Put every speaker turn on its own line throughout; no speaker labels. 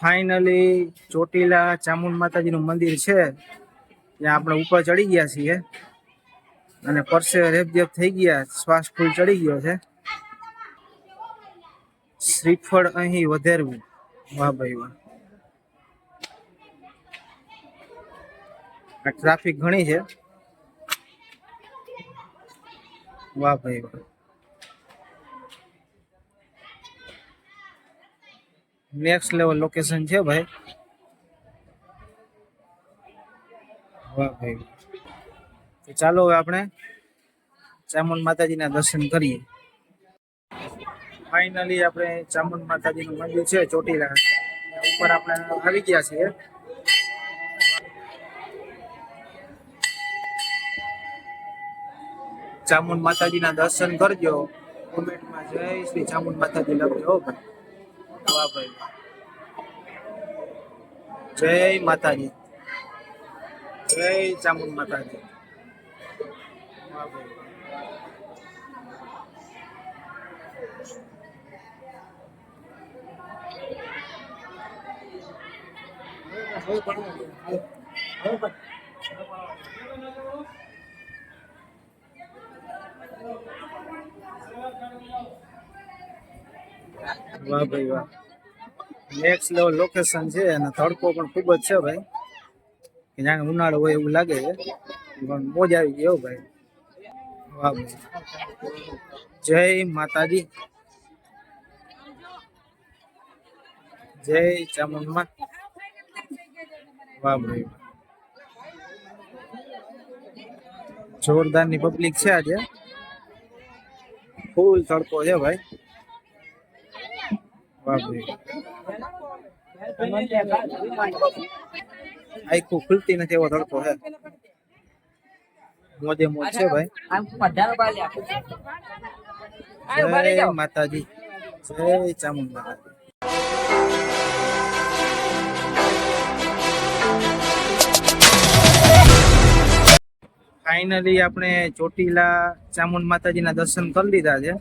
Finally Chotila Chamund માતાજીનું મંદિર છે. ત્યાં આપણે ઉપર ચડી ગયા છીએ. અને પરસે રેપજેપ થઈ ગયા. શ્વાસ ફૂલ ચડી ગયો છે. શ્રીફળ અહીં વધેરવું. વાહ ભાઈ વાહ. ટ્રાફિક ઘણી છે. વાહ ભાઈ વાહ. નેક્સ્ટ લેવલ લોકેશન છે ભાઈ. વાહ ભાઈ. તો ચાલો હવે આપણે ચામુંડ માતાજીના દર્શન કરીએ. ફાઇનલી આપણે ચામુંડ માતાજીનું મંદિર છે, ચોટીલા. ઉપર આપણે આવી ગયા છીએ. ચામુંડ માતાજીના દર્શન કરજો. કોમેન્ટમાં જય શ્રી ચામુંડ માતાજી લખજો ભાઈ. વાહ ભાઈ જય માતાજી જય ચામુંડ માતાજી વાહ ભાઈ વાહ ભાઈ વાહ. નેક્સ્ટ લેવલ લોકેશન છે અને તડકો પણ ખૂબ જ છે ભાઈ. કે જાણે ઉનાળો હોય એવું લાગે છે. પણ મોજ આવી ગયો ભાઈ. વાહ ભાઈ. જય માતાજી. જય ચામુંડમાં. વાહ ભાઈ જોરદાર જોરદારની પબ્લિક છે આજે. ફૂલ તડકો છે ભાઈ. આખું ખુલતી નથી એવો તડકો છે. મોજે મોજ છે ભાઈ. જય માતાજી. જય ચામુંડ માતાજી. ફાઇનલી આપણે ચોટીલા ચામુંડ માતાજીના દર્શન કરી લીધા છે.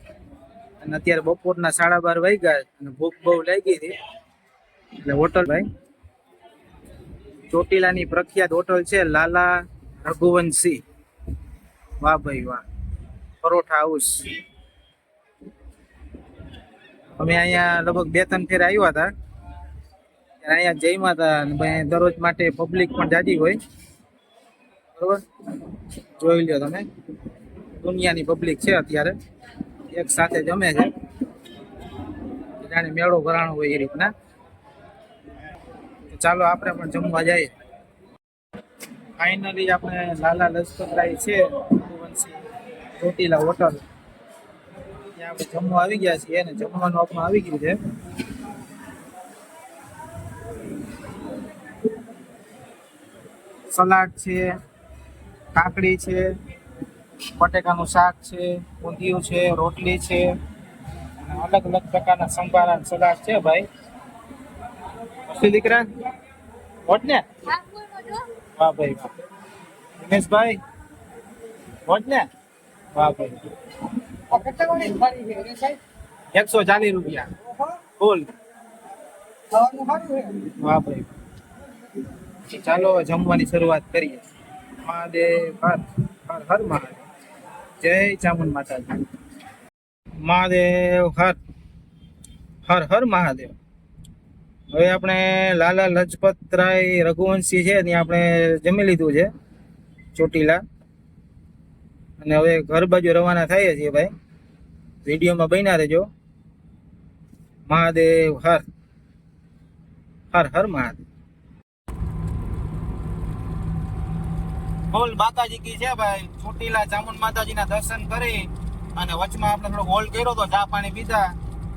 અને અત્યારે બપોરના સાડા બાર વાગ્યા અને ભૂખ બહુ લાગી હતી. એટલે હોટલ ભાઈ, ચોટીલાની પ્રખ્યાત હોટલ છે લાલા રઘુવંશી. વાહ ભાઈ વાહ, પરોઠા હાઉસ. અમે અહીંયા લગભગ બે ત્રણ ફેર આવ્યા હતા. અહીંયા જઈમાં હતા દરરોજ માટે પબ્લિક પણ જાજી હોય. બરોબર? જોઈ લ્યો તમે. દુનિયાની પબ્લિક છે અત્યારે. એક સાથે જમે છે. જાણે મેળો ભરાણો હોય એ રીતના. ચાલો આપણે પણ જમવા જઈએ. ફાઇનલી આપણે લાલા લજપતરાય છે ચોટીલા હોટલ. ત્યાં આપણે જમવા આવી ગયા છીએ અને જમવાનું આપમાં આવી ગયું છે. સલાડ છે, કાકડી છે બટેકાનું શાક છે ઊંધિયું છે રોટલી છે અલગ અલગ પ્રકારના સંભારા સલાડ છે ભાઈ. શું દીકરા હોટ ને? વાહ ભાઈ દિનેશભાઈ હોટ ને? વાહ ભાઈ એકસો ચાલીસ રૂપિયા. ફૂલ વાહ ભાઈ ચાલો જમવાની શરૂઆત કરીએ. મહાદેવ હર હર મહાદેવ. જય ચામુંડ માતાજી. મહાદેવ, હર હર હર મહાદેવ. હવે આપણે લાલા લજપત રાય રઘુવંશી છે, ત્યાં આપણે જમી લીધું છે, ચોટીલા. અને હવે ઘર બાજુ રવાના થઈએ છીએ ભાઈ. વિડીયોમાં બન્યા રહેજો. મહાદેવ, હર હર હર મહાદેવ. ફૂલ માતાજી કી છે ભાઈ. ચોટીલા ચામુંડ માતાજીના દર્શન કરી અને વચમાં આપણે થોડો હોલ કર્યો હતો ચા પાણી પીધા.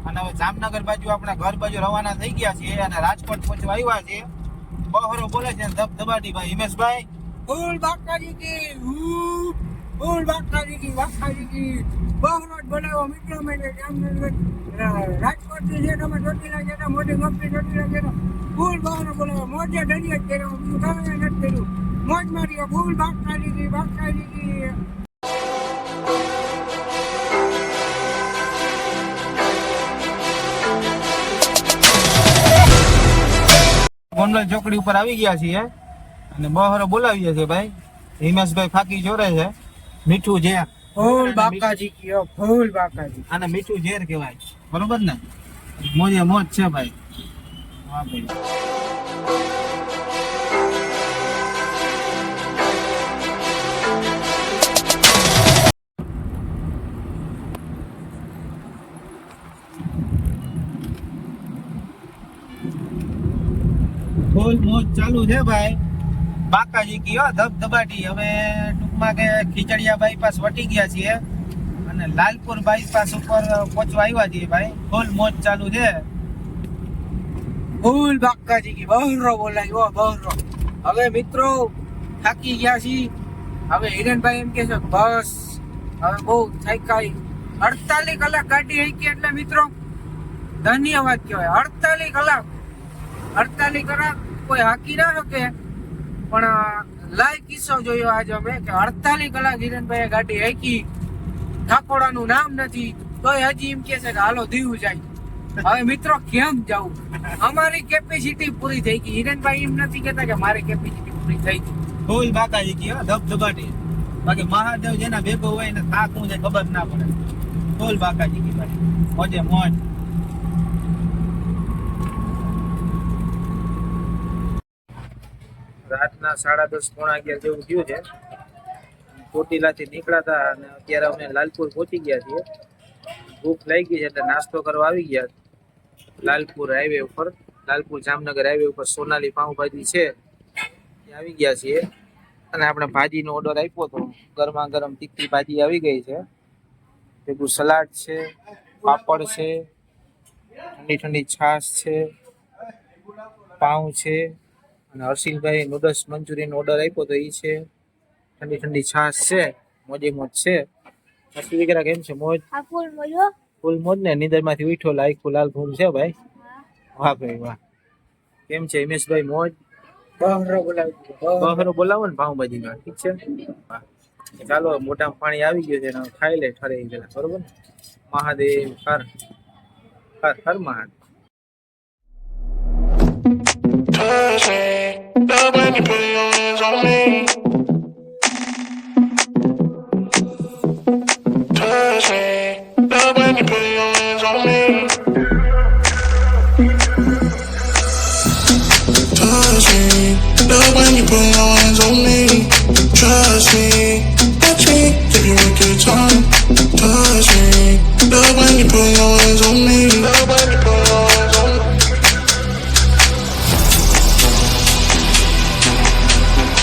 અને હવે જામનગર બાજુ આપણા ઘર બાજુ રવાના થઈ ગયા છીએ અને રાજકોટ પહોંચવા આવ્યા છીએ. બહોરો બોલે છે ધબધબાટી ભાઈ. હિમેશભાઈ.
ફૂલ માતાજી કી ફૂલ માતાજી કી માતાજી કી. બહોરો બોલાવો મિત્રો મને જામનગર રાજકોટથી જે તમે ચોટીલા ગયા મોટી કંપની ચોટીલા ગયા ફૂલ બહોરો બોલાવો. મોજે ડરીએ જ કર્યો બીજું કાંઈ નથી કર્યું. મોજ મારી ફૂલ બાકાજી की બાકાજી की
ગોંડલ ચોકડી ઉપર આવી ગયા છીએ અને બહોરો બોલાવીએ છીએ ભાઈ. હિમેશભાઈ ફાકી જોરે છે. મીઠું ઝેર.
ફૂલ બાકાજી કયો ફૂલ બાકાજી.
આને મીઠું ઝેર કહેવાય. બરોબર ને? મોજે મોજ છે ભાઈ. હા ભાઈ. ચાલુ છે ભાઈ. બાકાજી કયો ધબધબાટી હવે ટૂંકમાં કે ખીચડિયા બાયપાસ વટી ગયા છીએ. અને લાલપુર બાયપાસ ઉપર પહોંચવા આવ્યા છીએ ભાઈ. ફૂલ મોજ ચાલુ છે.
ફૂલ બાકાજી કી, બહરો બોલાય ઓ બહરો. હવે મિત્રો, થાકી ગયા છીએ. હવે હિરેનભાઈ એમ કે છે, બસ, હવે બહુ થાકાઈ. અડતાલીસ કલાક ગાડી હાંકી એટલે મિત્રો, ધન્યવાદ કહેવાય. અડતાલીસ કલાક. અડતાલીસ કલાક. કોઈ હાકી ના શકે પણ લાઈવ કિસ્સો જોયો આજે અમે, કે અડતાલીસ કલાક હિરેનભાઈ ગાડી હાંકી. ઠાકોડાનું નામ નથી તો હજી એમ કે છે કે હાલો દીવ જાય. હવે મિત્રો, કેમ જવું અમારી કેપેસિટી પૂરી થઈ ગઈ. હિરેનભાઈ એમ નથી કેતા કે મારી કેપેસિટી પૂરી થઈ ગઈ.
ફૂલ બાકાજી કયો ધબધબાટી બાકી મહાદેવ જેના ભેગો હોય ને થાક હું ખબર ના પડે. ફૂલ બાકાજી કી મોજે મોજ. રાતના સાડા દસ પોણા અગિયાર જેવું થયું છે. ચોટીલાથી નીકળ્યા હતા અને અત્યારે અમે લાલપુર પહોંચી ગયા છીએ. ભૂખ લાગી ગઈ છે એટલે નાસ્તો કરવા આવી ગયા લાલપુર હાઈવે ઉપર, લાલપુર જામનગર હાઈવે ઉપર સોનાલી પાઉંભાજી છે. ત્યાં આવી ગયા છીએ. અને આપણે ભાજીનો ઓર્ડર આપ્યો હતો. ગરમા ગરમ તીખી ભાજી આવી ગઈ છે. ભેગું સલાડ છે, પાપડ છે, ઠંડી ઠંડી છાશ છે, પાઉં છે અને હર્ષિલભાઈ નૂડલ્સ મંચુરિયન ઓર્ડર આપ્યો તો એ છે. ઠંડી ઠંડી છાશ છે મોજે મોજ છે. હર્ષિલ વગેરે કેમ છે? મોજ?
ફૂલ
મોજ ને? નીંદરમાંથી ઉઠ્યો લાયકું લાલ ફૂલ છે ભાઈ? વાહ ભાઈ વાહ. કેમ છે હિમેશભાઈ મોજ?
બહરો બોલાવી બહરો.
બહરો બોલાવો ને પાઉંભાજી માં ઠીક છે? હા. ચાલો મોટા પાણી આવી ગયું છે ને ખાઈ લે ઠરે ગયેલા બરોબર ને? મહાદેવ હર. Har Har Mahadev.
You put your hands on me.